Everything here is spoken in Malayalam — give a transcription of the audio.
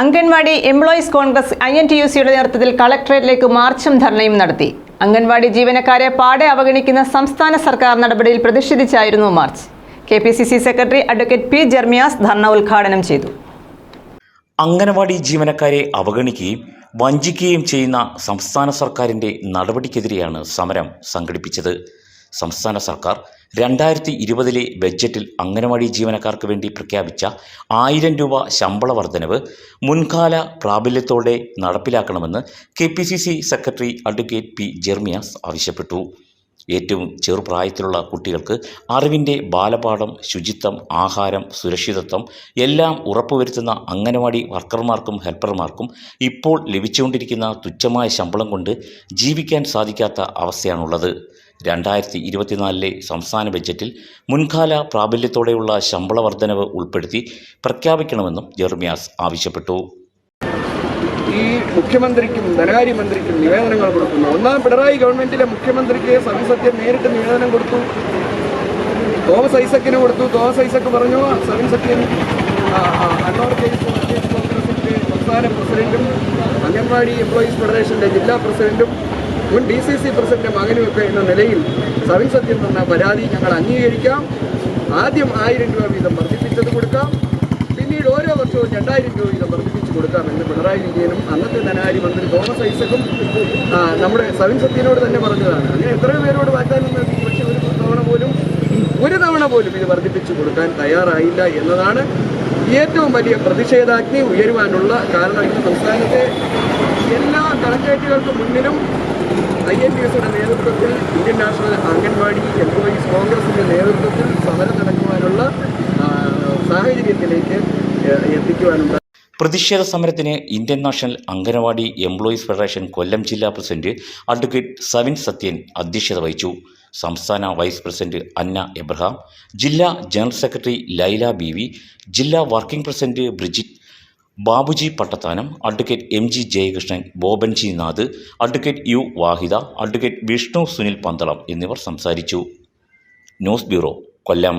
Anganwadi employees congress I N T U സിയുടെ നേതൃത്വത്തിൽ കളക്ടറേറ്റിലേക്ക് മാർച്ചും ധർണയും നടത്തി. അംഗൻവാടി ജീവനക്കാരെ പാടെ അവഗണിക്കുന്ന സംസ്ഥാന സർക്കാർ നടപടിയിൽ പ്രതിഷേധിച്ചായിരുന്നു march. K P C C secretary advocate P Jermias dharna ഉദ്ഘാടനം ചെയ്തു. അംഗനവാടി ജീവനക്കാരെ അവഗണിക്കുകയും വഞ്ചിക്കുകയും ചെയ്യുന്ന സംസ്ഥാന സർക്കാരിന്റെ നടപടിക്കെതിരെയാണ് സമരം സംഘടിപ്പിച്ചത്. സംസ്ഥാന സർക്കാർ രണ്ടായിരത്തി ഇരുപതിലെ ബജറ്റിൽ അംഗനവാടി ജീവനക്കാർക്ക് വേണ്ടി പ്രഖ്യാപിച്ച ആയിരം രൂപ ശമ്പള വർധനവ് മുൻകാല പ്രാബല്യത്തോടെ നടപ്പിലാക്കണമെന്ന് K secretary advocate P Jermias ആവശ്യപ്പെട്ടു. ഏറ്റവും ചെറുപ്രായത്തിലുള്ള കുട്ടികൾക്ക് അറിവിന്റെ ബാലപാഠം ശുചിത്വം ആഹാരം സുരക്ഷിതത്വം എല്ലാം ഉറപ്പുവരുത്തുന്ന അംഗനവാടി വർക്കർമാർക്കും ഹെൽപ്പർമാർക്കും ഇപ്പോൾ ലഭിച്ചുകൊണ്ടിരിക്കുന്ന തുച്ഛമായ ശമ്പളം കൊണ്ട് ജീവിക്കാൻ സാധിക്കാത്ത അവസ്ഥയാണുള്ളത്. രണ്ടായിരത്തി ഇരുപത്തിനാലിലെ സംസ്ഥാന ബജറ്റിൽ മുൻകാല പ്രാബല്യത്തോടെയുള്ള ശമ്പള വർധനവ് ഉൾപ്പെടുത്തി പ്രഖ്യാപിക്കണമെന്നും ജെർമിയാസ് ആവശ്യപ്പെട്ടു. ഈ മുഖ്യമന്ത്രിക്കും ധനകാര്യമന്ത്രിക്കും നിവേദനങ്ങൾ കൊടുക്കുന്നു. ഒന്നാം പിണറായി ഗവൺമെന്റിലെ മുഖ്യമന്ത്രിക്ക് സവിസത്യം നേരിട്ട് നിവേദനം കൊടുത്തു. തോമസ് ഐസക്കിന് കൊടുത്തു. തോമസ് ഐസക്ക് പറഞ്ഞു സവിൻ സത്യൻ കേസ് സംസ്ഥാന പ്രസിഡന്റും അംഗൻവാടി എംപ്ലോയീസ് ഫെഡറേഷന്റെ ജില്ലാ പ്രസിഡന്റും മുൻ ഡി സി സി പ്രസിഡന്റ് മകനുമൊക്കെ എന്ന നിലയിൽ സവിൻ സത്യൻ തന്ന പരാതി ഞങ്ങൾ അംഗീകരിക്കാം. ആദ്യം ആയിരം രൂപ വീതം വർദ്ധിപ്പിച്ചത് കൊടുക്കാം. പിന്നീട് ഓരോ വർഷവും രണ്ടായിരം രൂപ വീതം കൊടുക്കാമെന്ന് പിണറായി വിജയനും അന്നത്തെ ധനകാര്യമന്ത്രി തോമസ് ഐസക്കും നമ്മുടെ സവിൻ സത്യനോട് തന്നെ പറഞ്ഞതാണ്. അങ്ങനെ എത്രയോ പേരോട് വാഗ്ദാനം നൽകി. പക്ഷെ ഒരു തവണ പോലും ഒരു തവണ പോലും ഇത് വർദ്ധിപ്പിച്ചു കൊടുക്കാൻ തയ്യാറായില്ല എന്നതാണ് ഏറ്റവും വലിയ പ്രതിഷേധാഗ്നി ഉയരുവാനുള്ള കാരണം ഇന്ന് സംസ്ഥാനത്തെ എല്ലാ കളക്ടറേറ്റുകൾക്ക് മുന്നിലും ഐ എൻ ഡി എസിയുടെ നേതൃത്വത്തിൽ ഇന്ത്യൻ നാഷണൽ അംഗൻവാടി എംപ്ലോയീസ് കോൺഗ്രസിന്റെ നേതൃത്വത്തിൽ സമരം നടക്കുവാനുള്ള സാഹചര്യത്തിലേക്ക് എത്തിക്കുവാനുണ്ട് പ്രതിഷേധ സമരത്തിന് Indian national anganwadi employees federation Kollam ജില്ലാ പ്രസിഡന്റ് അഡ്വക്കേറ്റ് സവിൻ സത്യൻ അധ്യക്ഷത വഹിച്ചു. സംസ്ഥാന വൈസ് പ്രസിഡന്റ് അന്ന എബ്രഹാം ജില്ലാ general secretary Laila B V ജില്ലാ working president Bridget Babuji Pattathanam advocate M G Jayakrishnan Bobanji Nath advocate U Vahida advocate Vishnu Sunil Panthalam എന്നിവർ സംസാരിച്ചു. News bureau Kollam.